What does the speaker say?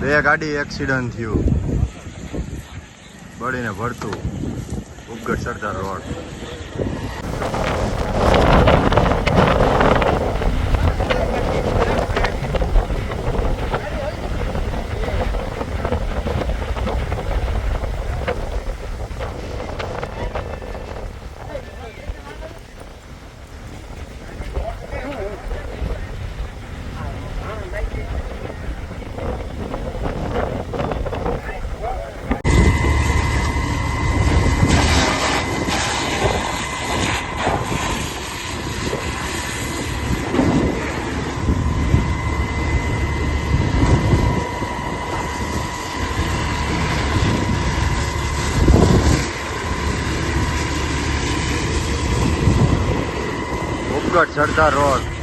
બે ગાડી એક્સિડન્ટ થયું. બળીને ભરતું. ઉપગઢ સરદાર રોડ. ઉપગઢ સરદાર રોડ.